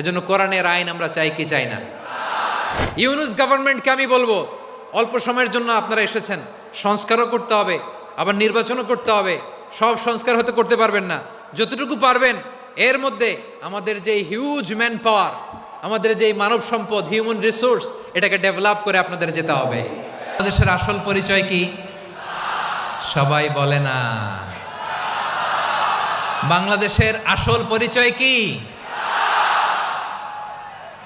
এজন্য কোরআনের আইন আমরা চাই কি চাই না? ইউনুস গভর্নমেন্টকে আমি বলব, অল্প সময়ের জন্য আপনারা এসেছেন, সংস্কারও করতে হবে, আবার নির্বাচনও করতে হবে, সব সংস্কার হতে করতে পারবেন না। যতটুকু পারবেন, এর মধ্যে আমাদের যে হিউজ ম্যান পাওয়ার আমাদের যে মানব সম্পদ হিউম্যান রিসোর্স এটাকে ডেভেলপ করে আপনাদের যেতে হবে। বাংলাদেশের আসল পরিচয় কি? সবাই বলে না। বাংলাদেশের আসল পরিচয় কি?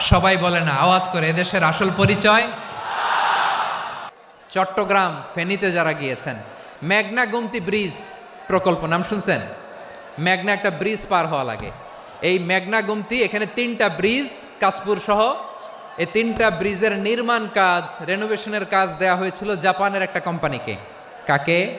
সবাই বলে না, আওয়াজ করে, এদেশের আসল পরিচয়? চট্টগ্রাম ফেনীতে যারা গিয়েছেন, মেঘনা গুমতি ব্রিজ প্রকল্প, নাম শুনছেন? মেঘনা একটা ব্রিজ পার হওয়া লাগে। এই মেঘনা গুমতি, এখানে তিনটা ব্রিজ কাজপুর সহ, এই তিনটা ব্রিজের নির্মাণ কাজ রেনোভেশনের কাজ দেয়া হয়েছিল জাপানের একটা কোম্পানিকে কাকে?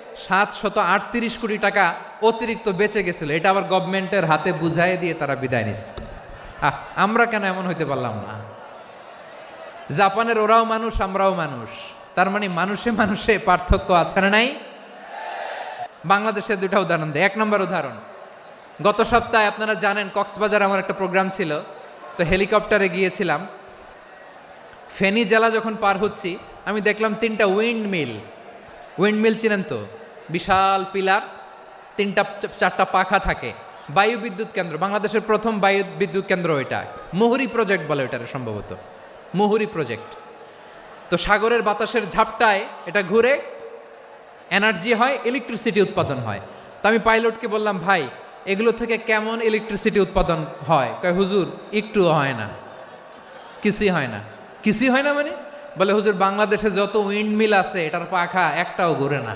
সাত শত আটত্রিশ কোটি টাকা অতিরিক্ত বেঁচে গেছিল। এটা আবার গভর্নমেন্টের হাতে বুঝাই দিয়ে তারা বিদায় নিচ্ছে আহ, আমরা কেন এমন হইতে পারলাম না? জাপানের ওরাও মানুষ, আমরাও মানুষ। তার মানে মানুষে মানুষে পার্থক্য আছে না নাই? বাংলাদেশের দুটা উদাহরণ দেয় এক নম্বর উদাহরণ, গত সপ্তাহে আপনারা জানেন কক্সবাজার আমার একটা প্রোগ্রাম ছিল। তো হেলিকপ্টারে গিয়েছিলাম। ফেনী জেলা যখন পার হচ্ছি, আমি দেখলাম তিনটা উইন্ড মিল উইন্ড মিল চিনেন তো? বিশাল পিলার, তিনটা, চারটা পাখা থাকে। বায়ু বিদ্যুৎ কেন্দ্র, বাংলাদেশের প্রথম বায়ু বিদ্যুৎ কেন্দ্র এটা মুহুরি প্রজেক্ট বলে ওটার সম্ভবত। মুহুরি প্রজেক্ট। তো সাগরের বাতাসের ঝাপটায় এটা ঘুরে এনার্জি হয়, ইলেকট্রিসিটি উৎপাদন হয়। তো আমি পাইলটকে বললাম, ভাই, এগুলো থেকে কেমন ইলেকট্রিসিটি উৎপাদন হয়? কয়, হুজুর, একটু হয় না। কিছুই হয় না। কিছুই হয় না মানে? বলে, হুজুর, বাংলাদেশে যত উইন্ড মিল আছে, এটার পাখা একটাও ঘুরে না।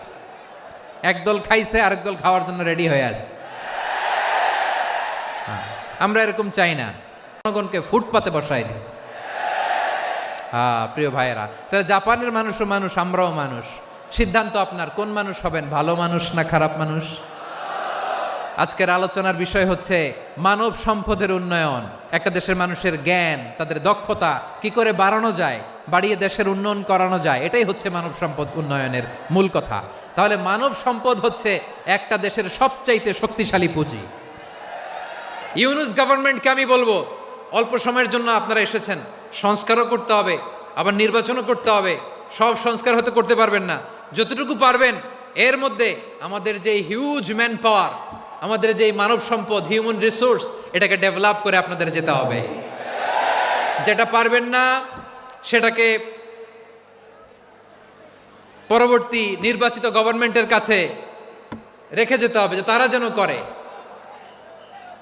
একদল খাইছে, আরেক দল খাওয়ার জন্য রেডি হয়ে আস আমরা এরকম চাই না। জনগণকে ফুটপাতে বসাই দিস। হ্যাঁ প্রিয় ভাইয়েরা, তাহলে জাপানের মানুষও মানুষ, আমরাও মানুষ। সিদ্ধান্ত আপনার, কোন মানুষ হবেন, ভালো মানুষ না খারাপ মানুষ? আজকের আলোচনার বিষয় হচ্ছে মানব সম্পদের উন্নয়ন। একটা দেশের মানুষের জ্ঞান, তাদের দক্ষতা, কি করে বাড়ানো যায়? বাড়িয়ে দেশের উন্নয়ন করানো যায়, এটাই হচ্ছে মানব সম্পদ উন্নয়নের মূল কথা। তাহলে মানব সম্পদ হচ্ছে একটা দেশের সবচাইতে শক্তিশালী পুঁজি। ইউনুস গভর্নমেন্টকে আমি বলব, অল্প সময়ের জন্য আপনারা এসেছেন, সংস্কারও করতে হবে, আবার নির্বাচনও করতে হবে, সব সংস্কার হতে করতে পারবেন না। যতটুকু পারবেন, এর মধ্যে আমাদের যে হিউজ ম্যান পাওয়ার আমাদের যে মানব সম্পদ হিউম্যান রিসোর্স এটাকে ডেভেলপ করে আপনাদের যেতে হবে। যেটা পারবেন না সেটাকে পরবর্তী নির্বাচিত গভর্নমেন্টের কাছে রেখে যেতে হবে যে তারা যেন করে।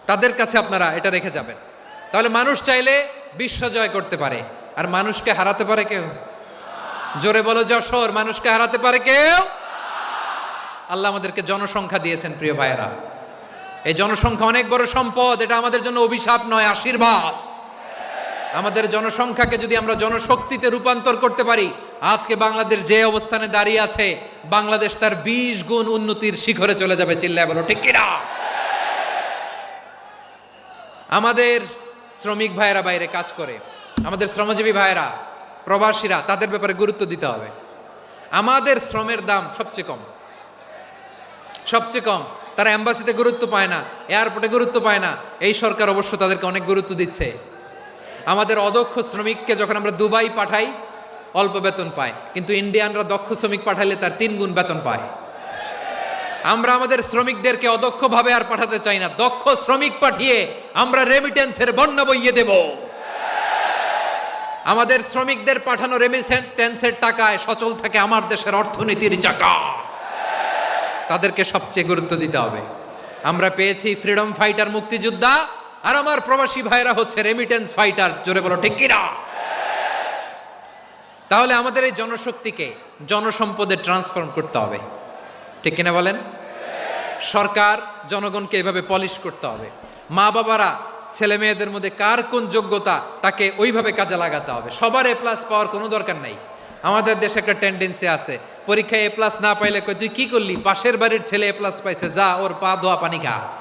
তাদের কাছে আপনারা এটা রেখে যাবেন। তাহলে মানুষ চাইলে বিশ্ব জয় করতে পারে। আর মানুষকে হারাতে পারে কেউ? জোরে বলো যশোর, মানুষকে হারাতে পারে কেউ? আল্লাহ আমাদেরকে জনসংখ্যা দিয়েছেন, প্রিয় ভাইয়েরা। এই জনসংখ্যা অনেক বড় সম্পদ, এটা আমাদের জন্য অভিশাপ নয়, আশীর্বাদ। আমাদের জনসংখ্যাকে যদি আমরা জনশক্তিতে রূপান্তর করতে পারি, আজকে বাংলাদেশ যে অবস্থানে দাঁড়িয়ে আছে, বাংলাদেশ তার বিশ গুণ উন্নতির শিখরে চলে যাবে, চিল্লায় বলো, ঠিক কিনা? আমাদের শ্রমিক ভাইয়েরা বাইরে কাজ করে, আমাদের শ্রমজীবী ভাইয়েরা, প্রবাসীরা, তাদের ব্যাপারে গুরুত্ব দিতে হবে। আমাদের শ্রমের দাম সবচেয়ে কম। সবচেয়ে কম। তারা অ্যাম্বাসিতে গুরুত্ব পায় না, এয়ারপোর্টে গুরুত্ব পায় না। এই সরকার অবশ্য তাদেরকে অনেক গুরুত্ব দিচ্ছে। আমাদের অদক্ষ শ্রমিককে যখন আমরা দুবাই পাঠাই, অল্প বেতন পায়। কিন্তু ইন্ডিয়ানরা দক্ষ শ্রমিক পাঠাইলে তার তিন গুণ বেতন পায়। আমরা আমাদের শ্রমিকদেরকে অদক্ষভাবে আর পাঠাতে চাই না। দক্ষ শ্রমিক পাঠিয়ে আমরা রেমিটেন্সের বন্যা বইয়ে দেব। আমাদের শ্রমিকদের পাঠানো রেমিটেন্সের টাকায় সচল থাকে আমার দেশের অর্থনীতির চাকা। তাদেরকে সবচেয়ে গুরুত্ব দিতে হবে। আমরা পেয়েছি ফ্রিডম ফাইটার মুক্তিযোদ্ধা। আর আমার প্রবাসী ভাইরা হচ্ছে রেমিটেন্স ফাইটার জোরে বলো, ঠিক কিনা? তাহলে আমাদের এই জনশক্তিকে জনসম্পদে ট্রান্সফর্ম করতে হবে। ঠিক কিনা বলেন? সরকার জনগণকে এভাবে পলিশ করতে হবে। মা বাবারা, ছেলে মেয়েদের মধ্যে কার কোন যোগ্যতা, তাকে ওইভাবে কাজে লাগাতে হবে। সবার এ প্লাস পাওয়ার কোনো দরকার নাই। আমাদের দেশে একটা টেন্ডেন্সি আছে, পরীক্ষায় এ প্লাস না পাইলে কই তুই কি করলি? পাশের বাড়ির ছেলে এ প্লাস পাইছে, যা, ওর পা, ধোয়া, পানি খা।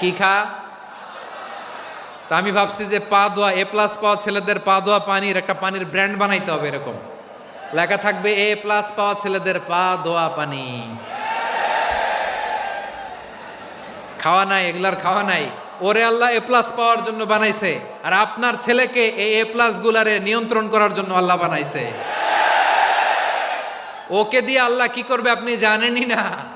কি খা? তা আমি ভাবছি যে পা ধোয়া এ প্লাস পাওয়া ছেলেদের পা দোয়া পানির একটা পানির ব্র্যান্ড বানাইতে হবে এরকম। লেখা থাকবে এ প্লাস পাওয়া ছেলেদের পা ধোয়া পানি। খাওয়া নাই, এগুলার খাওয়া নাই। ওরে আল্লাহ এ প্লাস পাওয়ার জন্য বানাইছে। আর আপনার ছেলেকে এই এ প্লাস গুলারে নিয়ন্ত্রণ করার জন্য আল্লাহ বানাইছে। ওকে দিয়ে আল্লাহ কি করবে আপনি জানেনই না।